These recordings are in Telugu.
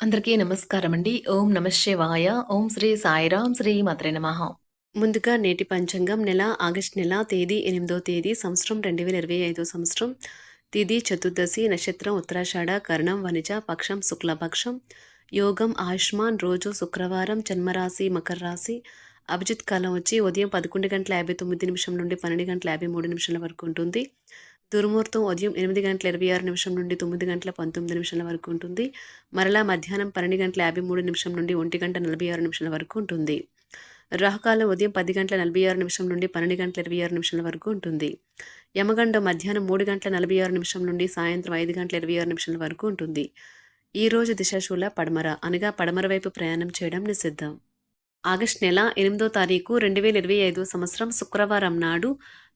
అందరికీ నమస్కారం అండి ఓం నమశివాయ ఓం శ్రీ సాయిరాం శ్రీ మాత్రే నమ. ముందుగా నేటి పంచాంగం నెల ఆగస్ట్ నెల తేదీ ఎనిమిదో తేదీ సంవత్సరం రెండు వేల ఇరవై ఐదో సంవత్సరం. తిథి చతుర్దశి నక్షత్రం ఉత్తరాషాఢ కర్ణం వనిజ పక్షం శుక్లపక్షం. యోగం ఆయుష్మాన్ రోజు శుక్రవారం జన్మరాశి మకర రాశి. అభిజిత్ కాలం వచ్చి ఉదయం పదకొండు గంటల యాభై తొమ్మిది నిమిషం నుండి పన్నెండు గంటల యాభై మూడు నిమిషాల వరకు ఉంటుంది. దుర్ముహూర్తం ఉదయం ఎనిమిది గంటల ఇరవై ఆరు నిమిషం నుండి తొమ్మిది గంటల పంతొమ్మిది నిమిషాల వరకు ఉంటుంది. మరలా మధ్యాహ్నం పన్నెండు గంటల యాభై మూడు నిమిషం నుండి ఒంటి గంట నలభై ఆరు నిమిషాల వరకు ఉంటుంది. రాహుకాలం ఉదయం పది గంటల నలభై ఆరు నిమిషం నుండి పన్నెండు గంటల ఇరవై ఆరు నిమిషాల వరకు ఉంటుంది. యమగండం మధ్యాహ్నం మూడు గంటల నలభై ఆరు నిమిషం నుండి సాయంత్రం ఐదు గంటల ఇరవై ఆరు నిమిషాల వరకు ఉంటుంది. ఈ రోజు దిశాశూల పడమర అనగా పడమర వైపు ప్రయాణం చేయడం నిషిద్ధం. ఆగస్ట్ నెల ఎనిమిదో తారీఖు రెండు వేల ఇరవై ఐదో సంవత్సరం శుక్రవారం నాడు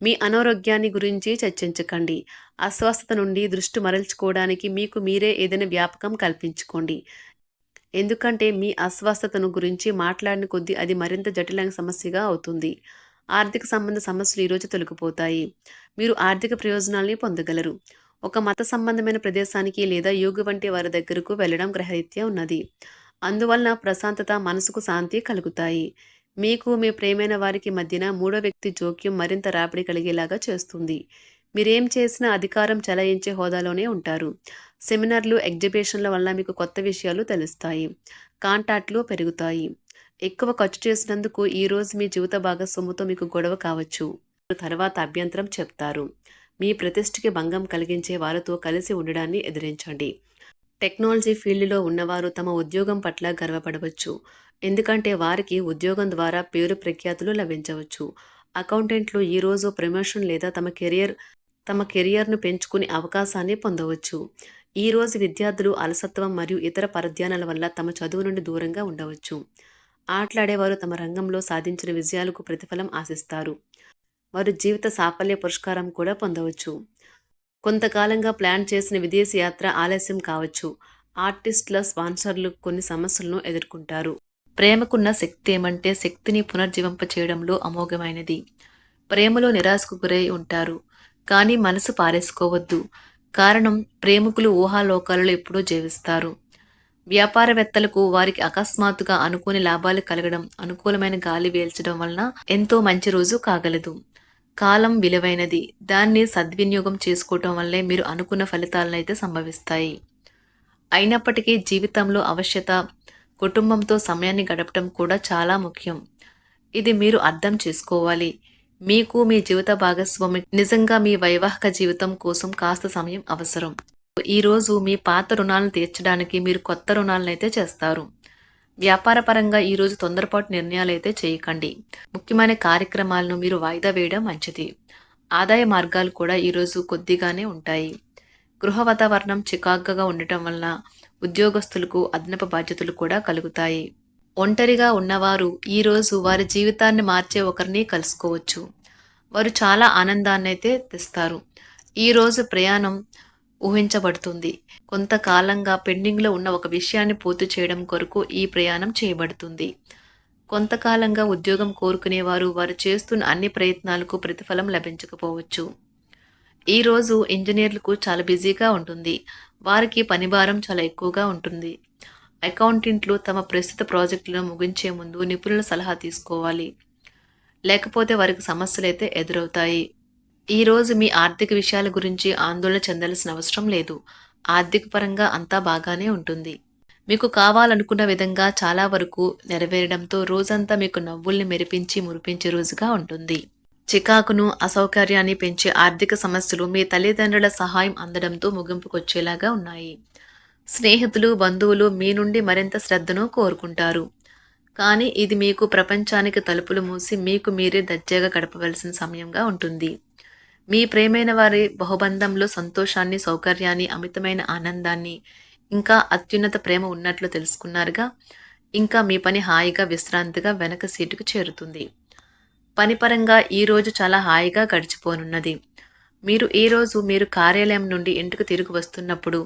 మీ అనారోగ్యాన్ని గురించి చర్చించకండి. అస్వస్థత నుండి దృష్టి మరల్చుకోవడానికి మీకు మీరే ఏదైనా వ్యాపకం కల్పించుకోండి. ఎందుకంటే మీ అస్వస్థతను గురించి మాట్లాడిన కొద్దీ అది మరింత జటిలైన సమస్యగా అవుతుంది. ఆర్థిక సంబంధ సమస్యలు ఈరోజు తొలగిపోతాయి. మీరు ఆర్థిక ప్రయోజనాల్ని పొందగలరు. ఒక మత సంబంధమైన ప్రదేశానికి లేదా యోగి వంటి వారి దగ్గరకు వెళ్ళడం గ్రహరీత్యా ఉన్నది. అందువలన ప్రశాంతత మనసుకు శాంతి కలుగుతాయి. మీకు మీ ప్రేమైన వారికి మధ్యన మూడో వ్యక్తి జోక్యం మరింత రాపిడి కలిగేలాగా చేస్తుంది. మీరేం చేసినా అధికారం చలాయించే హోదాలోనే ఉంటారు. సెమినార్లు ఎగ్జిబిషన్ల వల్ల మీకు కొత్త విషయాలు తెలుస్తాయి. కాంటాక్ట్లు పెరుగుతాయి. ఎక్కువ ఖర్చు చేసినందుకు ఈరోజు మీ జీవిత భాగస్వాముతో మీకు గొడవ కావచ్చు. తర్వాత అభ్యంతరం చెప్తారు. మీ ప్రతిష్టకి భంగం కలిగించే వారితో కలిసి ఉండడాన్ని ఎదిరించండి. టెక్నాలజీ ఫీల్డ్లో ఉన్నవారు తమ ఉద్యోగం పట్ల గర్వపడవచ్చు. ఎందుకంటే వారికి ఉద్యోగం ద్వారా పేరు ప్రఖ్యాతులు లభించవచ్చు. అకౌంటెంట్లు ఈరోజు ప్రమోషన్ లేదా తమ కెరియర్ తమ కెరియర్ను పెంచుకునే అవకాశాన్ని పొందవచ్చు. ఈరోజు విద్యార్థులు అలసత్వం మరియు ఇతర పరధ్యానాల వల్ల తమ చదువు నుండి దూరంగా ఉండవచ్చు. ఆటలాడేవారు తమ రంగంలో సాధించిన విజయాలకు ప్రతిఫలం ఆశిస్తారు. వారు జీవిత సాఫల్య పురస్కారం కూడా పొందవచ్చు. కొంతకాలంగా ప్లాన్ చేసిన విదేశీ యాత్ర ఆలస్యం కావచ్చు. ఆర్టిస్టుల స్పాన్సర్లు కొన్ని సమస్యలను ఎదుర్కొంటారు. ప్రేమకున్న శక్తి ఏమంటే శక్తిని పునర్జీవింప చేయడంలో అమోఘమైనది. ప్రేమలో నిరాశకు గురై ఉంటారు. కానీ మనసు పారేసుకోవద్దు. కారణం ప్రేమికులు ఊహాలోకాలలో ఎప్పుడూ జీవిస్తారు. వ్యాపారవేత్తలకు వారికి అకస్మాత్తుగా అనుకోని లాభాలు కలగడం అనుకూలమైన గాలి వేల్చడం వలన ఎంతో మంచి రోజు కాగలదు. కాలం విలువైనది. దాన్ని సద్వినియోగం చేసుకోవటం వల్లే మీరు అనుకున్న ఫలితాలనైతే సంభవిస్తాయి. అయినప్పటికీ జీవితంలో అవశ్యత కుటుంబంతో సమయాన్ని గడపడం కూడా చాలా ముఖ్యం. ఇది మీరు అర్థం చేసుకోవాలి. మీకు మీ జీవిత భాగస్వామి నిజంగా మీ వైవాహిక జీవితం కోసం కాస్త సమయం అవసరం. ఈరోజు మీ పాత రుణాలను తీర్చడానికి మీరు కొత్త రుణాలను అయితే చేస్తారు. వ్యాపారపరంగా ఈరోజు తొందరపాటు నిర్ణయాలు అయితే చేయకండి. ముఖ్యమైన కార్యక్రమాలను మీరు వాయిదా వేయడం మంచిది. ఆదాయ మార్గాలు కూడా ఈరోజు కొద్దిగానే ఉంటాయి. గృహ వాతావరణం చికాగ్గా ఉండటం వల్ల ఉద్యోగస్తులకు అదనపు బాధ్యతలు కూడా కలుగుతాయి. ఒంటరిగా ఉన్నవారు ఈరోజు వారి జీవితాన్ని మార్చే ఒకరిని కలుసుకోవచ్చు. వారు చాలా ఆనందాన్ని అయితే తెస్తారు ఈరోజు ప్రయాణం ఊహించబడుతుంది. కొంతకాలంగా పెండింగ్లో ఉన్న ఒక విషయాన్ని పూర్తి చేయడం కొరకు ఈ ప్రయాణం చేయబడుతుంది. కొంతకాలంగా ఉద్యోగం కోరుకునేవారు వారు చేస్తున్న అన్ని ప్రయత్నాలకు ప్రతిఫలం లభించకపోవచ్చు. ఈరోజు ఇంజనీర్లకు చాలా బిజీగా ఉంటుంది. వారికి పనిభారం చాలా ఎక్కువగా ఉంటుంది. అకౌంటెంట్లు తమ ప్రస్తుత ప్రాజెక్టులను ముగించే ముందు నిపుణుల సలహా తీసుకోవాలి. లేకపోతే వారికి సమస్యలు అయితే ఎదురవుతాయి ఈరోజు మీ ఆర్థిక విషయాల గురించి ఆందోళన చెందాల్సిన అవసరం లేదు. ఆర్థిక పరంగా అంతా బాగానే ఉంటుంది. మీకు కావాలనుకున్న విధంగా చాలా వరకు నెరవేరడంతో రోజంతా మీకు నవ్వుల్ని మెరిపించి మురిపించే రోజుగా ఉంటుంది. చికాకును అసౌకర్యాన్ని పెంచే ఆర్థిక సమస్యలు మీ తల్లిదండ్రుల సహాయం అందడంతో ముగింపుకొచ్చేలాగా ఉన్నాయి. స్నేహితులు బంధువులు మీ నుండి మరింత శ్రద్ధను కోరుకుంటారు. కానీ ఇది మీకు ప్రపంచానికి తలుపులు మూసి మీకు మీరే దర్జాగా గడపవలసిన సమయంగా ఉంటుంది. మీ ప్రేమైన వారి బహుబంధంలో సంతోషాన్ని సౌకర్యాన్ని అమితమైన ఆనందాన్ని ఇంకా అత్యున్నత ప్రేమ ఉన్నట్లు తెలుసుకున్నారుగా ఇంకా మీ పని హాయిగా విశ్రాంతిగా వెనక సీటుకు చేరుతుంది. పనిపరంగా ఈరోజు చాలా హాయిగా గడిచిపోనున్నది. మీరు ఈ రోజు మీరు కార్యాలయం నుండి ఇంటికి తిరిగి వస్తున్నప్పుడు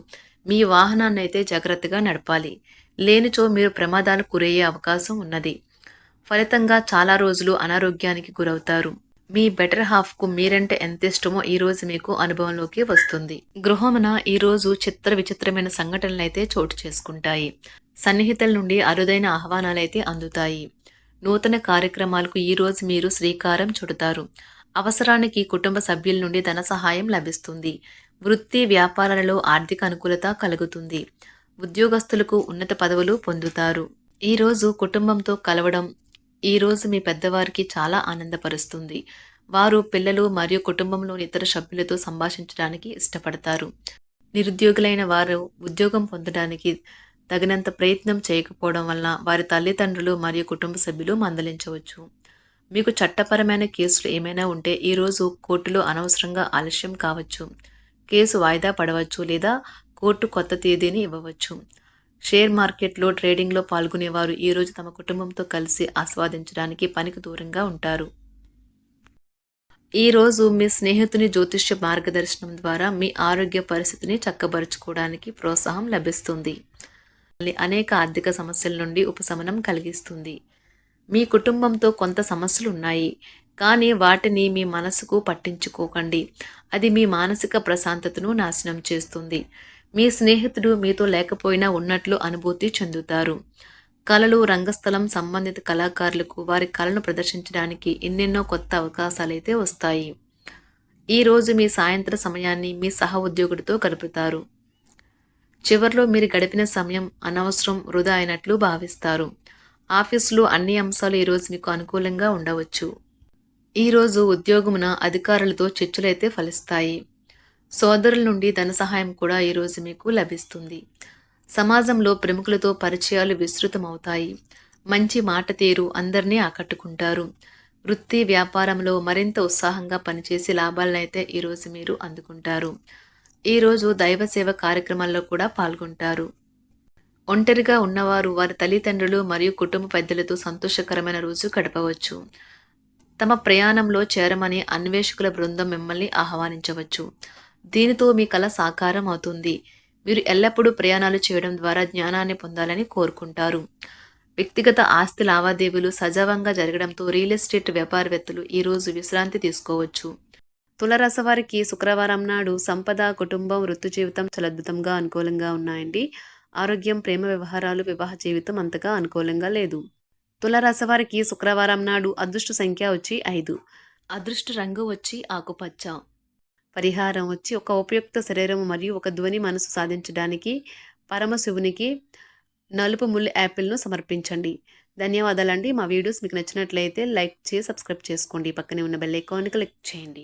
మీ వాహనాన్ని అయితే జాగ్రత్తగా నడపాలి. లేనిచో మీరు ప్రమాదాలు గురయ్యే అవకాశం ఉన్నది. ఫలితంగా చాలా రోజులు అనారోగ్యానికి గురవుతారు. మీ బెటర్ హాఫ్కు మీరంటే ఎంత ఇష్టమో ఈ రోజు మీకు అనుభవంలోకి వస్తుంది. గృహమున ఈ రోజు చిత్ర విచిత్రమైన సంఘటనలు అయితే చోటు చేసుకుంటాయి. సన్నిహితుల నుండి అరుదైన ఆహ్వానాలైతే అందుతాయి. నూతన కార్యక్రమాలకు ఈ రోజు మీరు శ్రీకారం చుడతారు. అవసరానికి కుటుంబ సభ్యుల నుండి ధన సహాయం లభిస్తుంది. వృత్తి వ్యాపారాలలో ఆర్థిక అనుకూలత కలుగుతుంది. ఉద్యోగస్తులకు ఉన్నత పదవులు పొందుతారు. ఈరోజు కుటుంబంతో కలవడం ఈ రోజు మీ పెద్దవారికి చాలా ఆనందపరుస్తుంది. వారు పిల్లలు మరియు కుటుంబంలోని ఇతర సభ్యులతో సంభాషించడానికి ఇష్టపడతారు. నిరుద్యోగులైన వారు ఉద్యోగం పొందడానికి తగినంత ప్రయత్నం చేయకపోవడం వలన వారి తల్లిదండ్రులు మరియు కుటుంబ సభ్యులు మందలించవచ్చు. మీకు చట్టపరమైన కేసులు ఏమైనా ఉంటే ఈరోజు కోర్టులో అనవసరంగా ఆలస్యం కావచ్చు. కేసు వాయిదా పడవచ్చు లేదా కోర్టు కొత్త తేదీని ఇవ్వవచ్చు. షేర్ మార్కెట్లో ట్రేడింగ్లో పాల్గొనేవారు ఈరోజు తమ కుటుంబంతో కలిసి ఆస్వాదించడానికి పనికి దూరంగా ఉంటారు. ఈరోజు మీ స్నేహితుని జ్యోతిష్య మార్గదర్శనం ద్వారా మీ ఆరోగ్య పరిస్థితిని చక్కబరుచుకోవడానికి ప్రోత్సాహం లభిస్తుంది. అనేక ఆర్థిక సమస్యల నుండి ఉపశమనం కలిగిస్తుంది. మీ కుటుంబంతో కొంత సమస్యలు ఉన్నాయి కానీ వాటిని మీ మనసుకు పట్టించుకోకండి. అది మీ మానసిక ప్రశాంతతను నాశనం చేస్తుంది. మీ స్నేహితుడు మీతో లేకపోయినా ఉన్నట్లు అనుభూతి చెందుతారు. కళలు రంగస్థలం సంబంధిత కళాకారులకు వారి కళను ప్రదర్శించడానికి ఎన్నెన్నో కొత్త అవకాశాలైతే వస్తాయి. ఈరోజు మీ సాయంత్ర సమయాన్ని మీ సహ ఉద్యోగుడితో గడుపుతారు. చివర్లో మీరు గడిపిన సమయం అనవసరం వృధా అయినట్లు భావిస్తారు. ఆఫీసులో అన్ని అంశాలు ఈరోజు మీకు అనుకూలంగా ఉండవచ్చు. ఈరోజు ఉద్యోగమున అధికారులతో చర్చలైతే ఫలిస్తాయి. సోదరుల నుండి ధన సహాయం కూడా ఈరోజు మీకు లభిస్తుంది. సమాజంలో ప్రముఖులతో పరిచయాలు విస్తృతమవుతాయి. మంచి మాట తీరు అందరినీ ఆకట్టుకుంటారు. వృత్తి వ్యాపారంలో మరింత ఉత్సాహంగా పనిచేసి లాభాలనైతే ఈరోజు మీరు అందుకుంటారు. ఈరోజు దైవ సేవ కార్యక్రమాల్లో కూడా పాల్గొంటారు. ఒంటరిగా ఉన్నవారు వారి తల్లిదండ్రులు మరియు కుటుంబ పెద్దలతో సంతోషకరమైన రోజు గడపవచ్చు. తమ ప్రయాణంలో చేరమని అన్వేషకుల బృందం మిమ్మల్ని ఆహ్వానించవచ్చు. దీనితో మీ కళ సాకారం అవుతుంది. మీరు ఎల్లప్పుడూ ప్రయాణాలు చేయడం ద్వారా జ్ఞానాన్ని పొందాలని కోరుకుంటారు. వ్యక్తిగత ఆస్తి లావాదేవీలు సజావంగా జరగడంతో రియల్ ఎస్టేట్ వ్యాపారవేత్తలు ఈరోజు విశ్రాంతి తీసుకోవచ్చు. తులరాశి వారికి శుక్రవారం నాడు సంపద కుటుంబం వృత్తి జీవితం చలద్భుతంగా అనుకూలంగా ఉన్నాయండి. ఆరోగ్యం ప్రేమ వ్యవహారాలు వివాహ జీవితం అంతగా అనుకూలంగా లేదు. తులరాశి వారికి శుక్రవారం నాడు అదృష్ట సంఖ్య వచ్చి ఐదు. అదృష్ట రంగు వచ్చి ఆకుపచ్చ. పరిహారం వచ్చి ఒక ఉపయుక్త శరీరం మరియు ఒక ధ్వని మనసు సాధించడానికి పరమశివునికి నలుపు ముళ్ళు యాపిల్ను సమర్పించండి. ధన్యవాదాలండి. మా వీడియోస్ మీకు నచ్చినట్లయితే లైక్ చేసి సబ్స్క్రైబ్ చేసుకోండి. పక్కనే ఉన్న బెల్ ఐకాన్ క్లిక్ చేయండి.